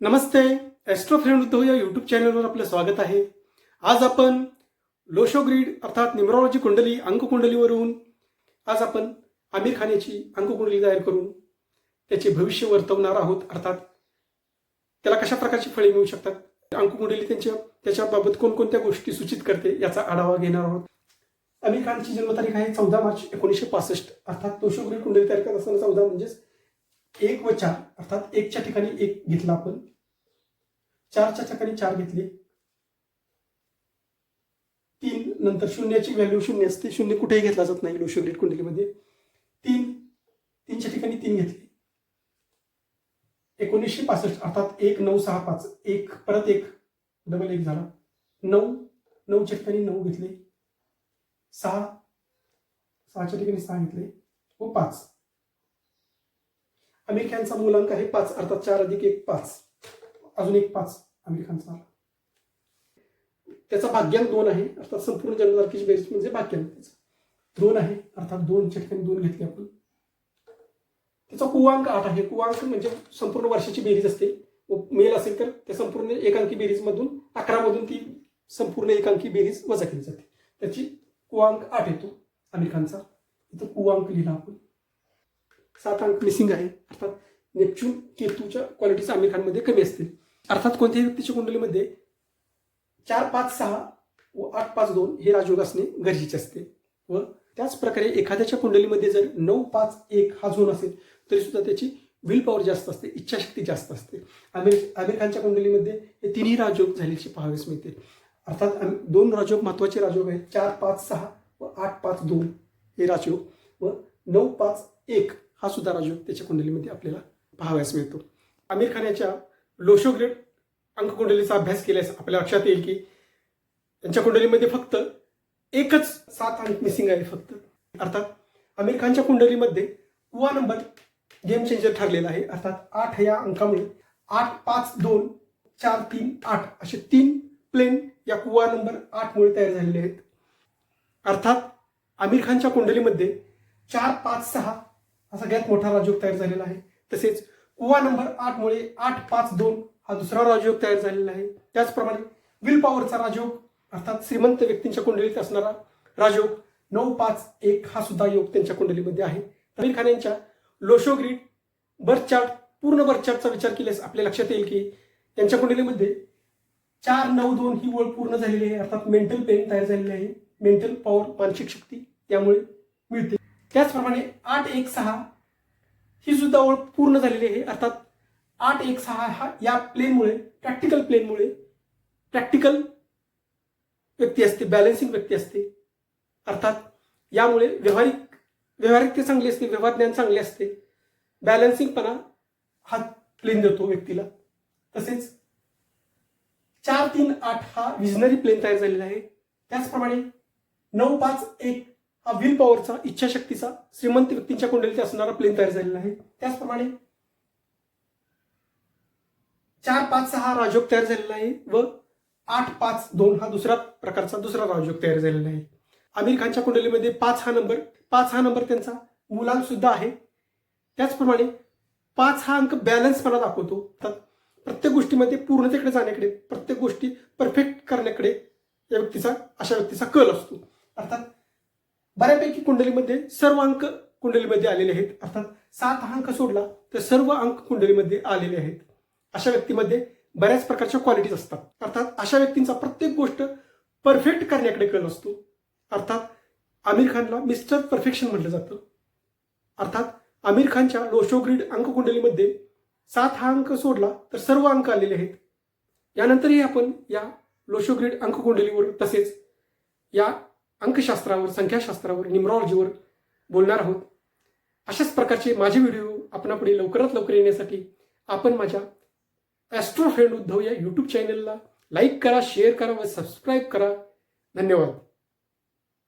नमस्ते Austro friend Uddhav या YouTube चॅनलवर आपलं स्वागत आहे. आज आपण लोशोग्रीड अर्थात निमरॉलॉजी कुंडली अंककुंडलीवरून आज आपण आमिर खान याची अंककुंडली तयार करून त्याचे भविष्य वर्तवणार आहोत. अर्थात त्याला कशा प्रकारची फळे मिळू शकतात? अंककुंडली त्यांच्या त्याच्याबाबत कोणकोणत्या गोष्टी सूचित करते याचा आढावा घेणार आहोत. आमिर खानची जन्मतारीख आहे चौदा मार्च एकोणीसशे पासष्ट. अर्थात लोशोग्रीड कुंडली तयार करत असताना चौदा म्हणजेच एक व चार अर्थात एकच्या ठिकाणी एक घेतला आपण. चारच्या ठिकाणी चार घेतले. तीन नंतर शून्याची व्हॅल्यू शून्य असते. शून्य कुठेही घेतला जात नाही लोशोग्रीड कुंडलीमध्ये. तीन तीनच्या ठिकाणी तीन घेतले. एकोणीसशे पासष्ट अर्थात एक नऊ सहा पाच एक परत एक डबल एक झाला. नऊ नऊच्या ठिकाणी नऊ घेतले. सहा सहाच्या ठिकाणी सहा घेतले. व पाच. आमिर खानचा मूलांक आहे पाच अर्थात चार अधिक एक पाच. अजून एक पाच आमिर खानचा त्याचा भाग्यांक दोन आहे अर्थात संपूर्ण जन्मतारखेची बेरीज म्हणजे भाग्यांक त्याचा. दोन आहे अर्थात दोनच्या ठिकाणी दोन घेतले आपण. त्याचा कुवांक आठ आहे. कुवांक म्हणजे संपूर्ण वर्षाची बेरीज असते. मेल असेल तर त्या संपूर्ण एकांकी बेरीज मधून अकरा मधून ती संपूर्ण एकांकी बेरीज वजा केली जाते. त्याची कुवांक आठ येतो आमिर खानचा इथं कुवांक लिहिला आपण. सात अंक मिसिंग आहे. अर्थात नेपच्यून केतूच्या क्वालिटीचा आमिर खानमध्ये कमी असतील. अर्थात कोणत्याही व्यक्तीच्या कुंडलीमध्ये चार पाच सहा व आठ पाच दोन हे राजयोग असणे गरजेचे असते. व त्याच प्रकारे एखाद्याच्या कुंडलीमध्ये जर नऊ पाच एक हा झोन असेल तरी सुद्धा त्याची विल पॉवर जास्त असते इच्छाशक्ती जास्त असते. आमिर आमिर खानच्या कुंडलीमध्ये हे तिन्ही राजयोग झालेचे पाहावेच मिळते. अर्थात दोन राजयोग महत्त्वाचे राजयोग आहेत. चार पाच सहा व आठ पाच दोन हे राजयोग व नऊ पाच एक हा सुद्धा राजयोग त्याच्या कुंडलीमध्ये आपल्याला पाहावयास मिळतो. आमिर खान याच्या लोशोग्रेड अंककुंडलीचा अभ्यास केल्यास आपल्या लक्षात येईल की त्यांच्या कुंडलीमध्ये फक्त एकच सात अंक मिसिंग आहे फक्त. अर्थात आमिर खानच्या कुंडलीमध्ये कुवा नंबर गेम चेंजर ठरलेला आहे. अर्थात आठ या अंकामुळे आठ पाच दोन चार तीन आठ असे तीन प्लेन या कुवा नंबर आठमुळे तयार झालेले आहेत. अर्थात आमिर खानच्या कुंडलीमध्ये चार पाच सहा हा सगळ्यात मोठा राजयोग तयार झालेला आहे. तसेच कुवा नंबर आठमुळे आठ पाच दोन हा दुसरा राजयोग तयार झालेला आहे. त्याचप्रमाणे विल पॉवरचा राजयोग अर्थात श्रीमंत व्यक्तींच्या कुंडलीत असणारा राजयोग नऊ पाच एक हा सुद्धा योग त्यांच्या कुंडलीमध्ये आहे. आमिर खान यांच्या lo shu grid birth chart पूर्ण बर्थ चार्टचा विचार केल्यास आपल्या लक्षात येईल की त्यांच्या कुंडलीमध्ये चार नऊ दोन ही ओळ पूर्ण झालेली आहे. अर्थात मेंटल पेन तयार झालेली आहे. मेंटल पॉवर मानसिक शक्ती त्यामुळे मिळते. त्याचप्रमाणे आठ एक सहा ही सुद्धा ओळ पूर्ण झालेली आहे. अर्थात आठ एक सहा हा या प्लेनमुळे प्रॅक्टिकल प्लेनमुळे प्रॅक्टिकल व्यक्ती असते बॅलन्सिंग व्यक्ती असते. अर्थात यामुळे व्यावहारिक व्यवहारिकते चांगली असते व्यवहार ज्ञान चांगले असते. बॅलन्सिंगपणा हा प्लेन देतो व्यक्तीला. तसेच चार तीन आठ हा विजनरी प्लेन तयार झालेला आहे. त्याचप्रमाणे नऊ पाच एक हा विल पॉवरचा इच्छाशक्तीचा श्रीमंत व्यक्तींच्या कुंडलीत असणारा प्लेन तयार झालेला आहे. त्याचप्रमाणे चार पाच सहा राजयोग तयार झालेला आहे व आठ पाच दोन हा दुसरा प्रकारचा दुसरा राजयोग तयार झालेला आहे. आमिर खानच्या कुंडलीमध्ये पाच हा नंबर पाच हा नंबर त्यांचा मुलांसुद्धा आहे. त्याचप्रमाणे पाच हा अंक बॅलन्सपणा दाखवतो. तर प्रत्येक गोष्टीमध्ये पूर्णतेकडे जाण्याकडे प्रत्येक गोष्टी परफेक्ट करण्याकडे या व्यक्तीचा अशा व्यक्तीचा कल असतो. अर्थात बऱ्यापैकी कुंडलीमध्ये सर्व अंक कुंडलीमध्ये आलेले आहेत. अर्थात सात अंक सोडला तर सर्व अंक कुंडलीमध्ये आलेले आहेत. अशा व्यक्तीमध्ये बऱ्याच प्रकारच्या क्वालिटीज असतात. अर्थात अशा व्यक्तींचा प्रत्येक गोष्ट परफेक्ट करण्याकडे कल असतो. अर्थात आमिर खानला मिस्टर परफेक्शन म्हटलं जातं. अर्थात आमिर खानच्या लोशोग्रीड अंककुंडलीमध्ये सात हा अंक सोडला तर सर्व अंक आलेले आहेत. यानंतरही आपण या लोशोग्रीड अंककुंडलीवर तसेच या अंकशास्त्रावर संख्याशास्त्रावर न्युमरॉलॉजीवर बोलणार आहोत. अशाच प्रकारचे माझे व्हिडिओ आपणापुढे लवकरात लवकर येण्यासाठी आपण माझ्या ॲस्ट्रो फ्रेंड उद्धव या यूट्यूब चॅनलला लाईक करा शेअर करा व सबस्क्राईब करा. धन्यवाद.